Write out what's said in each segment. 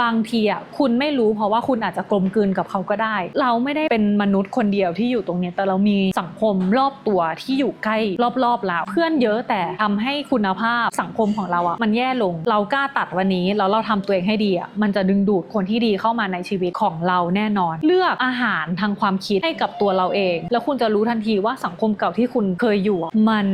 บางทีอะคุณไม่รู้เพราะว่าคุณอาจจะกลมกลืนกับเขาก็ได้ เราไม่ได้เป็นมนุษย์คนเดียวที่อยู่ตรงนี้แต่เรามีสังคมรอบตัวที่อยู่ใกล้รอบๆเราเพื่อนเยอะแต่ทำให้คุณภาพสังคมของเราอะมันแย่ลง เรากล้าตัดวันนี้แล้วเราทำตัวเองให้ดีอะมันจะดึงดูดคนที่ดีเข้ามาในชีวิตของเราแน่นอน เลือกอาหารทางความคิดให้กับตัวเราเอง แล้วคุณจะรู้ทันทีว่าสังคมเก่าที่คุณเคยอยู่ มัน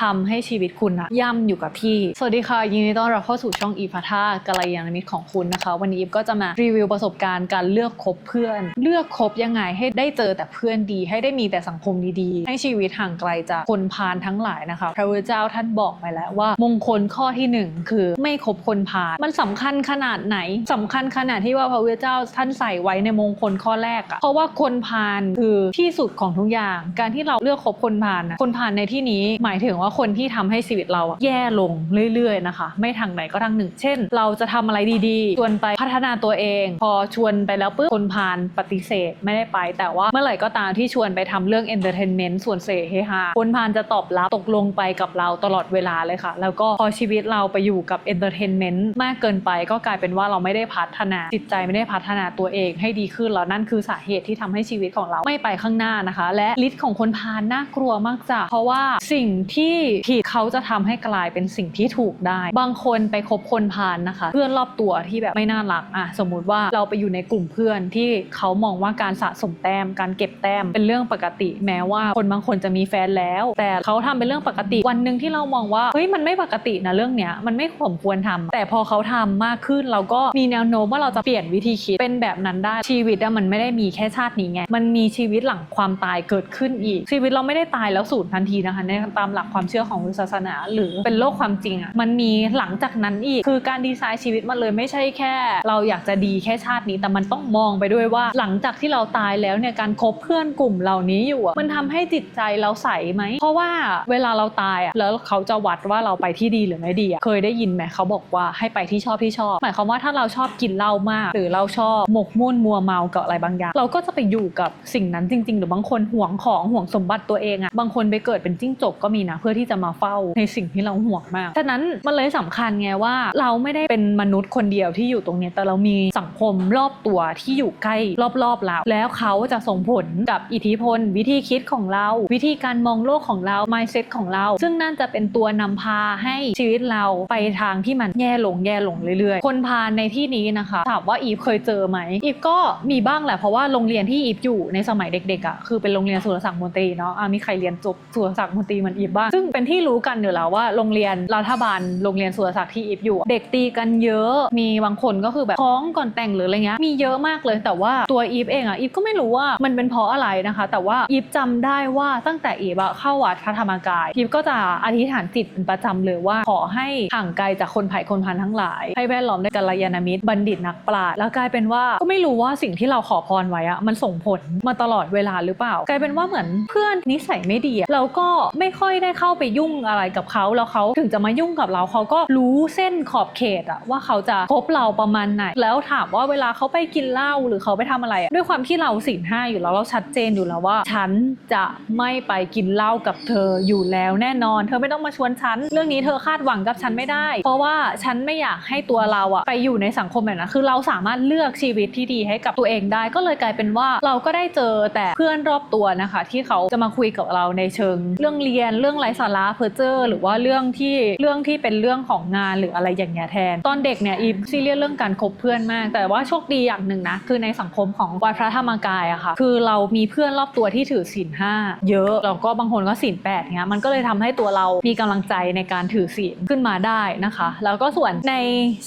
ทำให้ชีวิตคุณอะย่ำอยู่กับที่สวัสดีค่ะยินดีต้อนรับเข้าสู่ช่องอีพัทากัลยาณมิตรของคุณนะคะวันนี้อีฟก็จะมารีวิวประสบการณ์การเลือกคบเพื่อน เลือกคบยังไงให้ได้เจอแต่เพื่อนดี ให้ได้มีแต่สังคมดีๆ ให้ชีวิตห่างไกลจากคนพาลทั้งหลายนะคะพระพุทธเจ้าท่านบอกไปแล้วว่า มงคลข้อที่หนึ่งคือไม่คบคนพาลมันสำคัญขนาดไหนสำคัญขนาดที่ว่าพระพุทธเจ้าท่านใส่ไว้ในมงคลข้อแรกอะเพราะว่าคนพาลคือที่สุดของทุกอย่าง การที่เราเลือกคบคนพาลนะคนพาลในที่นี้หมายถึงว่าคนที่ทำให้ชีวิตเราแย่ลงเรื่อยๆนะคะ ไม่ทางไหนก็ทางหนึ่ง เช่น เราจะทำอะไรดีๆชวนไปพัฒนาตัวเอง พอชวนไปแล้วปุ๊บคนพาลปฏิเสธไม่ได้ไป แต่ว่าเมื่อไหร่ก็ตามที่ชวนไปทำเรื่องเอนเตอร์เทนเมนต์ส่วนเสเฮฮาคนพาลจะตอบรับตกลงไปกับเราตลอดเวลาเลยค่ะ แล้วก็พอชีวิตเราไปอยู่กับเอนเตอร์เทนเมนต์มากเกินไปก็กลายเป็นว่าเราไม่ได้พัฒนา จิตใจไม่ได้พัฒนาตัวเองให้ดีขึ้นแล้วนั่นคือสาเหตุที่ทำให้ชีวิตของเราไม่ไปข้างหน้านะคะ และฤทธิ์ของคนพาลน่ากลัวมากจ้ะเพราะว่าสิ่งที่ผิดเขาจะทำให้กลายเป็นสิ่งที่ถูกได้ บางคนไปคบคนพาลนะคะ เพื่อนรอบตัวที่แบบไม่น่ารักอะสมมุติว่าเราไปอยู่ในกลุ่มเพื่อนที่เขามองว่าการสะสมแต้ม การเก็บแต้มเป็นเรื่องปกติ แม้ว่าคนบางคนจะมีแฟนแล้ว แต่เขาทำเป็นเรื่องปกติ วันหนึ่งที่เรามองว่าเฮ้ยมันไม่ปกตินะเรื่องเนี้ยมันไม่สมควรทำแต่พอเขาทำมากขึ้นเราก็มีแนวโน้มว่าเราจะเปลี่ยนวิธีคิดเป็นแบบนั้นได้ชีวิตอะมันไม่ได้มีแค่ชาตินี้ไงมันมีชีวิตหลังความตายเกิดขึ้นอีก ชีวิตเราไม่ได้ตายแล้วสูญทันทีนะคะในตามหลักความเชื่อของศาสนา หรือเป็นโลกความจริงอะมันมีหลังจากนั้นอีกคือการดีไซน์ชีวิตมันเลยไม่ใช่แค่เราอยากจะดีแค่ชาตินี้ แต่มันต้องมองไปด้วยว่า หลังจากที่เราตายแล้วเนี่ยการคบเพื่อนกลุ่มเหล่านี้อยู่ มันทำให้จิตใจเราใสไหม เพราะว่าเวลาเราตายอะแล้วเขาจะวัดว่าเราไปที่ดีหรือไม่ดีอะเคยได้ยินไหมเขาบอกว่าให้ไปที่ชอบที่ชอบ หมายความว่าถ้าเราชอบกินเหล้ามาก หรือเราชอบหมกมุ่นมัวเมากับอะไรบางอย่าง เราก็จะไปอยู่กับสิ่งนั้นจริง ๆ หรือบางคนห่วงของห่วงสมบัติตัวเองอะบางคนไปเกิดเป็นจิ้งจกก็มีนะเพื่อที่จะมาเฝ้าในสิ่งที่เราห่วงมากฉะนั้นมันเลยสำคัญไงว่าเราไม่ได้เป็นมนุษย์คนเดียวที่อยู่ตรงเี้ยแต่เรามีสังคมรอบตัวที่อยู่ใกล้รอบๆเราแล้วเขาจะส่งผลกับอิทธิพล วิธีคิดของเรา วิธีการมองโลกของเรา mindset ของเรา ซึ่งนั่นจะเป็นตัวนำพาให้ชีวิตเราไปทางที่มันแย่ลงแย่ลงเรื่อยๆ คนพาในที่นี้นะคะถามว่าอีฟเคยเจอไหมอีฟก็มีบ้างแหละเพราะว่าโรงเรียนที่อีฟอยู่ในสมัยเด็กๆอะคือเป็นโรงเรียนสุรศักดิ์มนตรีเนาะะมีใครเรียนจบสุรศักดิ์มนตรีเหมันอีฟบ้างซึ่งเป็นที่รู้กันอยู่แล้วว่าโรงเรียนรัฐบาลโรงเรียนสุรศักดิ์ที่อีฟอยู่ เด็กตีกันเยอะมีบางคนก็คือแบบท้องก่อนแต่งหรืออะไรเงี้ยมีเยอะมากเลยแต่ว่าตัวอีฟเองอะอีฟก็ไม่รู้ว่ามันเป็นเพราะอะไรนะคะ แต่ว่าอีฟจำได้ว่าตั้งแต่อีฟอะเข้าวัดพระธรรมกายอีฟก็จะอธิษฐานจิตเป็นประจำเลยว่าขอให้ห่างไกลจากคนไผ่คนพันทั้งหลาย ให้แวดล้อมด้วยกัลยาณมิตรบัณฑิตนักปราชญ์แล้วกลายเป็นว่าก็ไม่รู้ว่าสิ่งที่เราขอพรไว้อะมันส่งผลมาตลอดเวลาหรือเปล่า กลายเป็นว่าเหมือนเพื่อนนิสัยไม่ดีเราก็ไม่ค่อยได้เข้าไปยุ่งอะไรกับเขาแล้วเขาถึงจะมายุ่งกับเราเขาก็รู้เส้นขอบเขตอะว่าเขาจะคบเราประมาณไหน แล้วถามว่าเวลาเขาไปกินเหล้าหรือเขาไปทำอะไร ด้วยความที่เราสินห้าอยู่แล้วเราชัดเจนอยู่แล้วว่า ฉันจะไม่ไปกินเหล้ากับเธออยู่แล้วแน่นอน เธอไม่ต้องมาชวนฉัน เรื่องนี้เธอคาดหวังกับฉันไม่ได้ เพราะว่าฉันไม่อยากให้ตัวเราอะไปอยู่ในสังคมแบบนั้นคือเราสามารถเลือกชีวิตที่ดีให้กับตัวเองได้ ก็เลยกลายเป็นว่าเราก็ได้เจอแต่เพื่อนรอบตัวนะคะ ที่เขาจะมาคุยกับเราในเชิง เรื่องเรียนเรื่องไร้สาระเพอเจอร์หรือว่าเรื่องที่เรื่องที่เป็นเรื่องของงานหรืออะไรอย่างเงี้ยแทน ตอนเด็กเนี่ยอีฟซีเรียสเรื่องการคบเพื่อนมาก แต่ว่าโชคดีอย่างหนึ่งนะ คือในสังคมของวัดพระธรรมกายอะค่ะ คือเรามีเพื่อนรอบตัวที่ถือศีลห้าเยอะ แล้วก็บางคนก็ศีลแปดเงี้ย มันก็เลยทำให้ตัวเรามีกำลังใจในการถือศีลขึ้นมาได้นะคะ แล้วก็ส่วนใน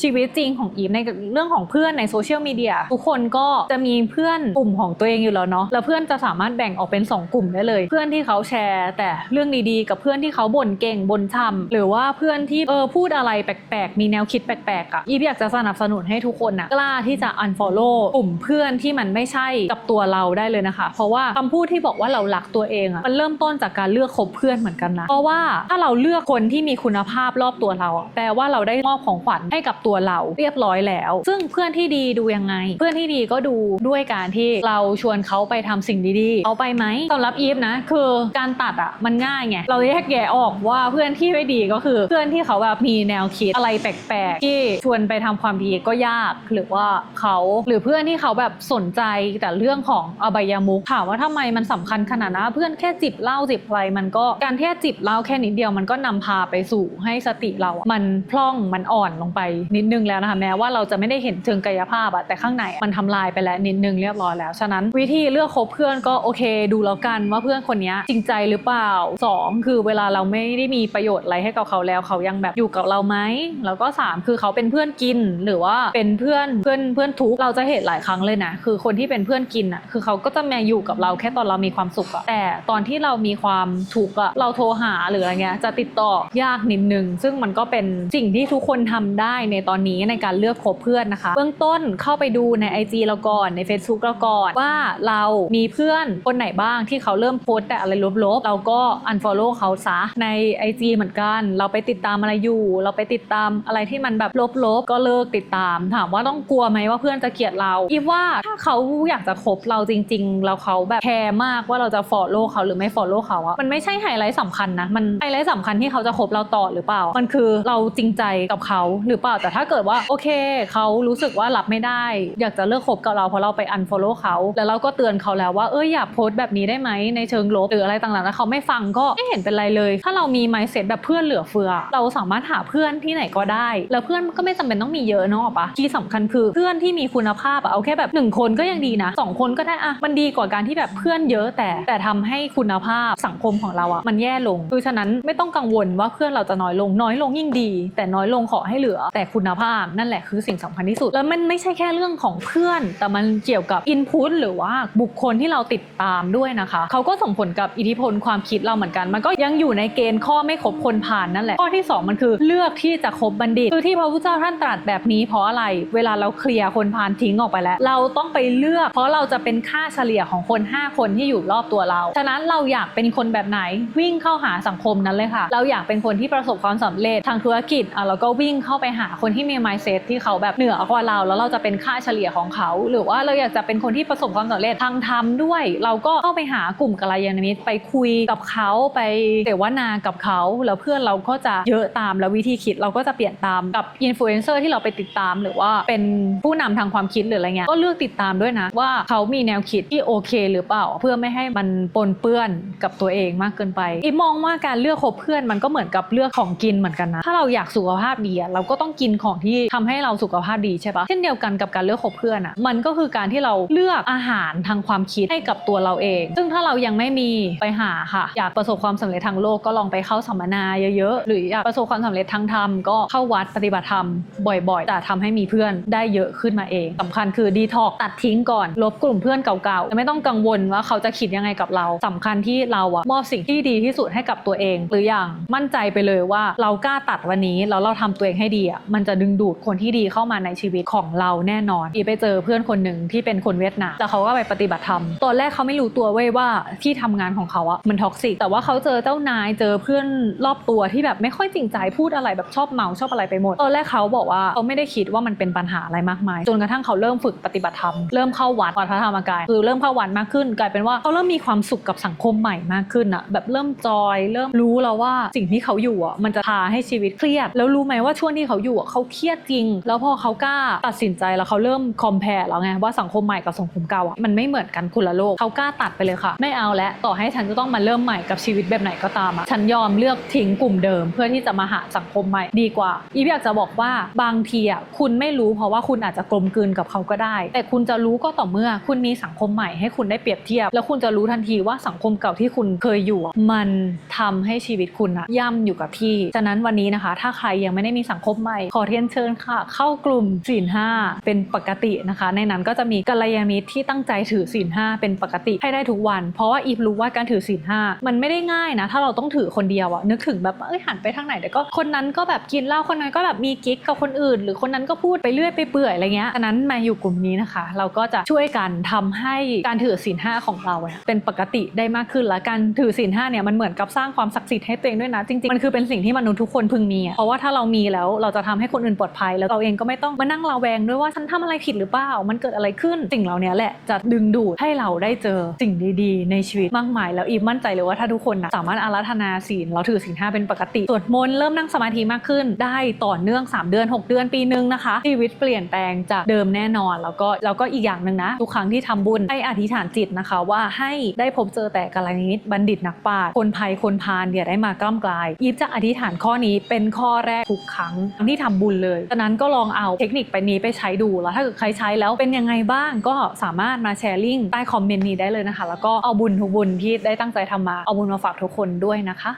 ชีวิตจริงของอีฟในเรื่องของเพื่อนในโซเชียลมีเดียทุกคนก็จะมีเพื่อนกลุ่มของตัวเองอยู่แล้วเนาะ แล้วเพื่อนจะสามารถแบ่งออกเป็น 2 กลุ่มได้เลย เพื่อนที่เขาแชร์ แต่เรื่องดีๆ กับเพื่อนที่เขาบ่นเก่งบ่นช่ำหรือว่าเพื่อนที่เออพูดอะไรแปลกๆ มีแนวคิดแปลกๆอะอีฟอยากจะสนับสนุนให้ทุกคนนะกล้าที่จะ unfollow กลุ่มเพื่อนที่มันไม่ใช่กับตัวเราได้เลยนะคะ เพราะว่าคำพูดที่บอกว่าเรารักตัวเองอะมันเริ่มต้นจากการเลือกคบเพื่อนเหมือนกันนะ เพราะว่าถ้าเราเลือกคนที่มีคุณภาพรอบตัวเราอะแปลว่าเราได้มอบของขวัญให้กับตัวเราเรียบร้อยแล้ว ซึ่งเพื่อนที่ดีดูยังไง เพื่อนที่ดีก็ดูด้วยการที่เราชวนเขาไปทำสิ่งดีๆ เอาไปไหมสำหรับอีฟนะ คือการตัดอะมันง่ายไงเราแยกแยะออกว่าเพื่อนที่ไม่ดีก็คือ เพื่อนที่เขาแบบมีแนวคิดอะไรแปลกๆ ที่ชวนไปทำความดีก็ยากหรือว่าเขาหรือเพื่อนที่เขาแบบสนใจแต่เรื่องของอบายมุขถามว่าทำไมมันสำคัญขนาดนั้นเพื่อนแค่จิบเหล้าจิบอะไรมันก็การแค่จิบเหล้าแค่นิดเดียวมันก็นำพาไปสู่ให้สติเราอะมันพร่องมันอ่อนลงไปนิดนึงแล้วนะคะแม้ว่าเราจะไม่ได้เห็นเชิงกายภาพอะแต่ข้างในมันทำลายไปแล้วนิดนึงเรียบร้อยแล้วฉะนั้นวิธีเลือกคบเพื่อนก็โอเค ดูแล้วกันว่าเพื่อนคนนี้จริงใจหรือเปล่าสองคือเวลาเราไม่ได้มีประโยชน์อะไรให้กับเขาแล้วเขายังแบบอยู่กับเราไหมแล้วก็สามคือเขาเป็นเพื่อนกินหรือว่าเป็นเพื่อนเพื่อนเพื่อนทุกเราจะเห็นหลายครั้งเลยนะ คือคนที่เป็นเพื่อนกินอะคือเขาก็จะมาอยู่กับเราแค่ตอนเรามีความสุขอะแต่ตอนที่เรามีความทุกข์อะเราโทรหาหรืออะไรเงี้ยจะติดต่อยากนิดนึง ซึ่งมันก็เป็นสิ่งที่ทุกคนทำได้ในตอนนี้ในการเลือกคบเพื่อนนะคะ เบื้องต้นเข้าไปดูใน IG เราก่อนใน Facebook เราก่อนว่าเรามีเพื่อนคนไหนบ้างที่เขาเริ่มโพสต์แต่อะไรลบๆเราก็ unfollow เขาซะใน IG เหมือนกัน เราไปติดตามอะไรอยู่ เราไปติดตามอะไรที่มันแบบลบๆก็เลิกติดตามถามว่าต้องกลัวไหมว่าเพื่อนจะเกลียดเราอีฟว่าถ้าเขาอยากจะคบเราจริง ๆ แล้วเขาแบบแคร์มากว่าเราจะ follow เขาหรือไม่ follow เขาอะมันไม่ใช่ไฮไลท์สำคัญนะมันไฮไลท์สำคัญที่เขาจะคบเราต่อหรือเปล่า มันคือเราจริงใจกับเขาหรือเปล่าแต่ถ้าเกิดว่าโอเค เขารู้สึกว่ารับไม่ได้ อยากจะเลิกคบกับเราเพราะเราไป unfollow เขาแล้วเราก็เตือนเขาแล้วว่าเอ้ยอย่าโพสต์แบบนี้ได้ไหมในเชิงลบหรืออะไรต่างๆแล้วเขาไม่ฟังก็ไม่เห็นเป็นไรเลย ถ้าเรามี mindset แบบเพื่อนเหลือเฟือ เราสามารถหาเพื่อนที่ไหนก็ได้ แล้วเพื่อนก็ไม่จำเป็นต้องมีเยอะเนาะปะที่สำคัญคือเพื่อนที่มีคุณภาพอะเอาแค่แบบหนึ่งคนก็ยังดีนะสองคนก็ได้อะมันดีกว่าการที่แบบเพื่อนเยอะแต่แต่ทำให้คุณภาพสังคมของเราอะมันแย่ลงคือฉะนั้นไม่ต้องกังวลว่าเพื่อนเราจะน้อยลงน้อยลงยิ่งดี แต่น้อยลงขอให้เหลือ แต่คุณภาพนั่นแหละคือสิ่งสำคัญที่สุด แล้วมันไม่ใช่แค่เรื่องของเพื่อน แต่มันเกี่ยวกับอินพุตหรือว่าบุคคลที่เราติดตามด้วยนะคะเขาก็ส่งผลกับอิทธิพลความคิดเราเหมือนกัน มันก็ยังอยู่ในเกณฑ์ข้อไม่คบคนผ่านนั่นแหละข้อที่สองมันคือเลือกที่จะคบบัณฑิตคือที่พระพุทธเจ้าท่านตรัสแบบนี้เพราะอะไรเวลาเราเคลียร์คนผ่านทิ้งออกไปแล้ว เราต้องไปเลือก เพราะเราจะเป็นค่าเฉลี่ยของคน 5 คนที่อยู่รอบตัวเรา ฉะนั้นเราอยากเป็นคนแบบไหนวิ่งเข้าหาสังคมนั้นเลยค่ะ เราอยากเป็นคนที่ประสบความสำเร็จทางธุรกิจอะเราก็วิ่งเข้าไปหาคนที่มี mindset ที่เขาแบบเหนือกว่าเรา แล้วเราจะเป็นค่าเฉลี่ยของเขา หรือว่าเราอยากจะเป็นคนที่ประสบความสำเร็จทางธรรมด้วย เราก็เข้าไปหากลุ่มกัลยาณมิตรไปคุยกับเขาไปเสวนากับเขาแล้วเพื่อนเราก็จะเยอะตามแล้ววิธีคิดเราก็จะเปลี่ยนตามกับอินฟลูเอนเซอร์ที่เราไปติดตามหรือว่าเป็นผู้นำทางความคิดหรืออะไรเงี้ยก็เลือกติดตามด้วยนะ ว่าเขามีแนวคิดที่โอเค หรือเปล่า เพื่อไม่ให้มันปนเปื้อนกับตัวเองมากเกินไปอีมองว่าการเลือกคบเพื่อนมันก็เหมือนกับเลือกของกินเหมือนกันนะถ้าเราอยากสุขภาพดีเราก็ต้องกินของที่ทำให้เราสุขภาพดีใช่ปะเช่นเดียวกันกับการเลือกคบเพื่อนอะมันก็คือการที่เราเลือกอาหารทางความคิดให้กับตัวเราเอง ซึ่งถ้าเรายังไม่มีไปหาค่ะ อยากประสบความสำเร็จทางโลกก็ลองไปเข้าสัมมนาเยอะๆหรืออยากประสบความสำเร็จทางธรรมก็เข้าวัดปฏิบัติธรรมบ่อย ๆ แต่ทำให้มีเพื่อนได้เยอะขึ้นมาเองสำคัญคือดีท็อกตัดทิ้งก่อน ลบกลุ่มเพื่อนเก่าๆจะไม่ต้องกังวลว่าเขาจะคิดยังไงกับเราสำคัญที่เราอะมอบสิ่งที่ดีที่สุดให้กับตัวเอง หรืออย่างมั่นใจไปเลยว่าเรากล้าตัดวันนี้แล้วเราทำตัวเองให้ดีอะมันจะดึงดูดคนที่ดีเข้ามาในชีวิตของเราแน่นอน อีไปเจอเพื่อนคนหนึ่งที่เป็นคนเวียดนามแล้วเขาก็ไปปฏิบัติธรรมตอนแรกเขาไม่รู้ตัวเว้ยว่าที่ทำงานของเขาอะมันท็อกซิกแต่ว่าเขาเจอเจ้านายเจอเพื่อนรอบตัวที่แบบไม่ค่อยจริงใจพูดอะไรแบบชอบเมาชอบอะไรไปหมดตอนแรกเขาบอกว่าเขาไม่ได้คิดว่ามันเป็นปัญหาอะไรมากมาย จนกระทั่งเขาเริ่มฝึกปฏิบัติธรรม เริ่มเข้าวัดวัดพระธรรมกาย คือเริ่มเข้าวัดมากขึ้น กลายเป็นว่าเขาเริ่มมีความสุขกับสังคมใหม่มากขึ้นอะแบบเริ่มจอย เริ่มรู้แล้วว่าสิ่งที่เขาอยู่อะมันจะพาให้ชีวิตเครียด แล้วรู้ไหมว่าช่วงที่เขาอยู่อะเขาเครียดจริง แล้วพอเขากล้าตัดสินใจแล้วเขาเริ่มคอมเพลแล้วไงว่าสังคมใหม่กับสังคมเก่าอะมันไม่เหมือนกันคนละโลกเขากล้าตัดไปเลยค่ะ ไม่เอาแล้วต่อให้ฉันจะต้องมาเริ่มใหม่กับชีวิตแบบไหนก็ตามอะฉันยอมเลือกทิ้งกลุ่มเดิม เพื่อที่จะมาหาสังคมใหม่ดีกว่า อีฟอยากจะบอกว่าบางทีอะคุณณไม่รู้เพราะว่าคุณอาจจะกลมกลืนกับเขาก็ได้ แต่คุณจะรู้ก็ต่อเมื่อคุณมีสังคมใหม่ให้คุณได้เปรียบเทียบ แล้วคุณจะรู้ทันทีว่าสังคมเก่าที่คุณเคยอยู่ มันทำให้ชีวิตคุณอะย่ำอยู่กับที่ ฉะนั้นวันนี้นะคะ ถ้าใครยังไม่ได้มีสังคมใหม่ ขอเรียนเชิญค่ะ เข้ากลุ่มศีลห้าเป็นปกตินะคะ ในนั้นก็จะมีกัลยาณมิตรที่ตั้งใจถือศีลห้าเป็นปกติให้ได้ทุกวัน เพราะว่าอีฟรู้ว่าการถือศีลห้ามันไม่ได้ง่ายนะ ถ้าเราต้องถือคนเดียวอะนึกถึงแบบเอ้ยหันไปทางไหนเดี๋ยวก็คนนั้นก็แบบกินเหล้าคนนั้นก็แบบมีกิ๊กกับคนอื่น หรือคนนั้นก็พูดไปเรื่อยไปเปื่อยอะไรเงี้ยฉะนั้นมาอยู่กลุ่มนี้นะคะ เราก็จะช่วยกันทำให้การถือศีลห้าของเราเนี่ยเป็นปกติได้มากขึ้นและการถือศีลห้าเนี่ยมันเหมือนกับสร้างความศักดิ์สิทธิ์ให้ตัวเองด้วยนะจริงๆมันคือเป็นสิ่งที่มนุษย์ทุกคนพึงมีอะเพราะว่าถ้าเรามีแล้วเราจะทำให้คนอื่นปลอดภัย แล้วเราเองก็ไม่ต้องมานั่งระแวงด้วยว่าฉันทำอะไรผิดหรือเปล่ามันเกิดอะไรขึ้นสิ่งเหล่านี้แหละจะดึงดูดให้เราได้เจอสิ่งดีๆ ในชีวิตมากมาย แล้วอีมั่นใจเลยว่าถ้าทุกคนนะสามารถอาราธนาศีลเราถือศีลห้าเป็นปกติสวดมนต์เริ่มนั่งสมาธิมากขึ้น ได้ต่อเนื่อง 3 เดือน 6 เดือนปีนึงนะคะชีวิตเปลี่ยนแปลงจากเดิมแน่นอนแล้วก็แล้วก็อีกอย่างหนึ่งนะทุกครั้งที่ทำบุญให้อธิษฐานจิตนะคะ ว่าให้ได้พบเจอแต่กัลยาณมิตรบัณฑิตนักปราชญ์คนภัยคนพาลอย่าได้มากล้ำกลายยิบจะอธิษฐานข้อนี้เป็นข้อแรกทุกครั้งที่ทำบุญเลยฉะนั้นก็ลองเอาเทคนิคไปนี้ไปใช้ดูแล้วถ้าเกิดใครใช้แล้วเป็นยังไงบ้างก็สามารถมาแชร์ลิงก์ใต้คอมเมนต์นี้ได้เลยนะคะ แล้วก็เอาบุญทุกบุญที่ได้ตั้งใจทำมาเอาบุญมาฝากทุกคนด้วยนะคะ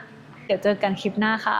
เดี๋ยวเจอกันคลิปหน้าค่ะ